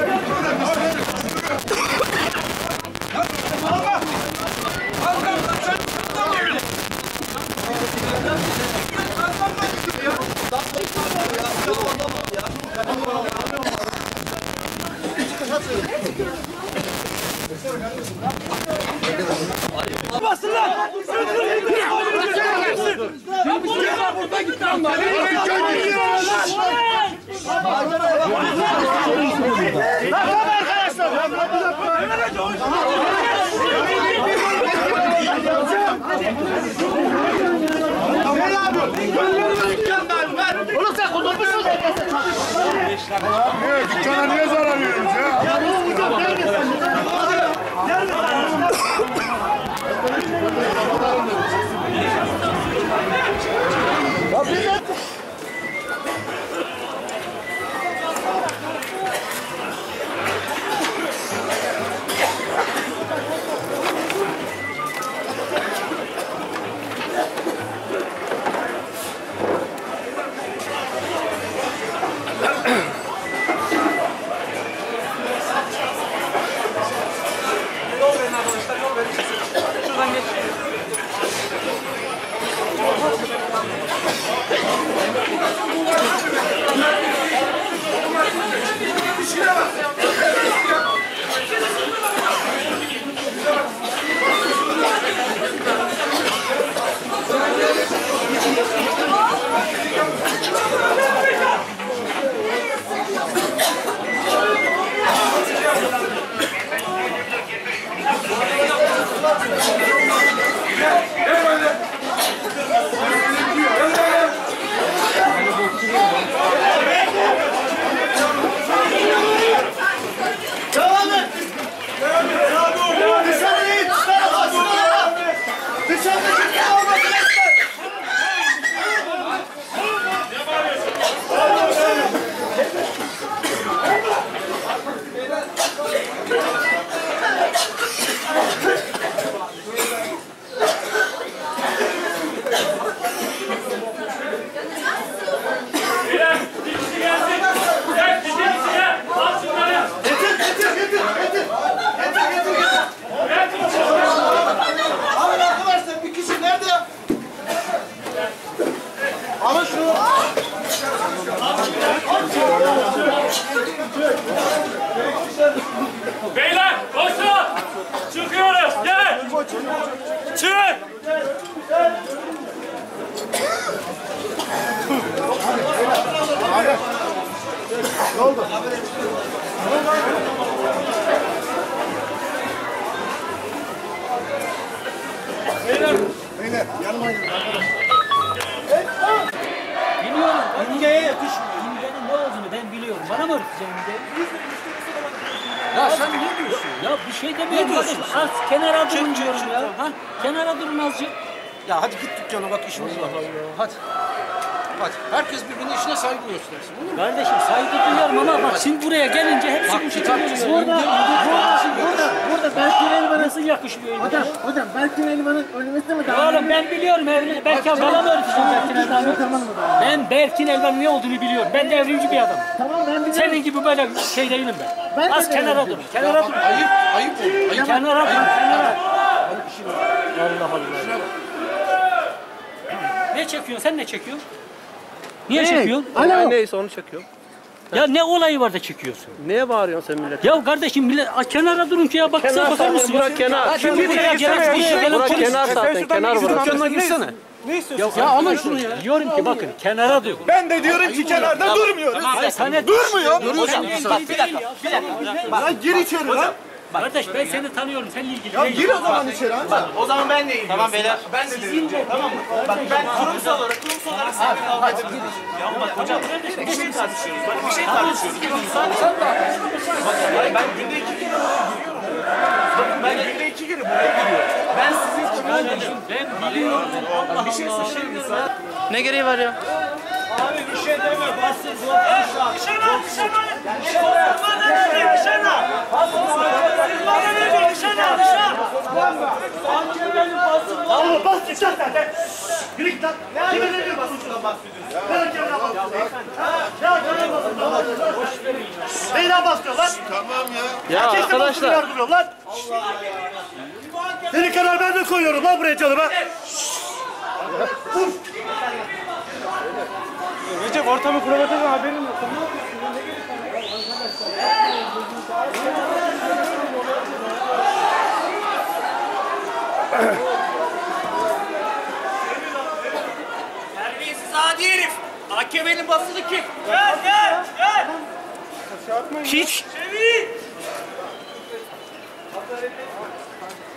どういうこと? Bana burada git lan bari. Oğlum sen kullanmışsın. Dükkana niye Çık! Biliyorum. İmgeye yakışmıyor. İmgenin ne olduğunu ben biliyorum. Bana mı öğreteceksin imgeyi? Ya sen ne diyorsun? Ya bir şey demiyorum. kardeşim. Az kenara durun diyorum ya. Ha? Kenara durun azıcık. Ya hadi git dükkana bak işimiz var. Hadi. Hadi. Herkes birbirine işine saygı göstersin. Olur mu? Kardeşim saygı duyuyorum ama bak şimdi buraya gelince hepsi Bak bu şekilde indir, indir. Burada, burada belki elmanın yakışmıyor? Hocam, hocam Berkin Elman'ın ölmesi mi daha? Oğlum ben biliyorum evli. Belki mı öğreteceksin Berkin mı? Ben Berkin Elvan'ın ne olduğunu biliyorum. Ben devrimci bir adamım. Tamam ben biliyorum. Senin gibi böyle şey değilim ben. Ben de Az kenara dur. Kenara dur. Ayıp, ayıp olur. Ayıp. Kenara dur. Kenara. Allah Allah. Ne çekiyorsun? Sen ne çekiyorsun? Niye çekiyorsun? Alo. Neyse onu çekiyorum. Ya ne olayı var da çekiyorsun? Neye bağırıyorsun sen millete? Ya kardeşim millet a, kenara durun ki ya bak Kenar bakar mısın? bırak kenar. Şimdi buraya gelen buraya gelen Burak polis. kenar zaten kenar bırak. Dükkanına girsene. Ya alın şunu ya. Diyorum ki bakın kenara dur. Ben de diyorum ki kenarda durmuyoruz. Durmuyor. Bak bir dakika. Bir dakika. Lan gir içeri lan. Kardeş ben seni tanıyorum. Seninle ilgili. Ya değil. gir o zaman içeri amca. O zaman ben de Tamam beyler. Ben de değilim. Tamam mı? Bak ben kurumsal olarak, kurumsal olarak seninle kavga edemiyorum. Ya bak hocam bir şey tartışıyoruz. Bak bir şey tartışıyoruz. Sen de. Bakın hayır, ben günde iki kere buraya giriyorum. Bakın ben günde iki kere buraya giriyorum. Ben sizin Kardeşim ben biliyorum. Allah bir şey Allah. söyleyeyim mi? Ne gereği var ya? Abi bir şey deme. Bassız zor. Nişana, nişana. Nişana, nişana. Bana ne diyor? Nişana, nişana. Allah bas çıkacak zaten. Yürü git lan. Kime ne diyor basın? Ben hakemine basıyorum. Ya kime basın? Neyden basıyor lan? Tamam ya. Ya Herkes de arkadaşlar yardırıyor lan. Senin kadar ben de koyuyorum lan buraya canıma. Recep ortamı provokasyonu haberin yok. Terbiyesiz adi herif. AKP'nin basını kim? Gel gel gel. Piç. Çevir.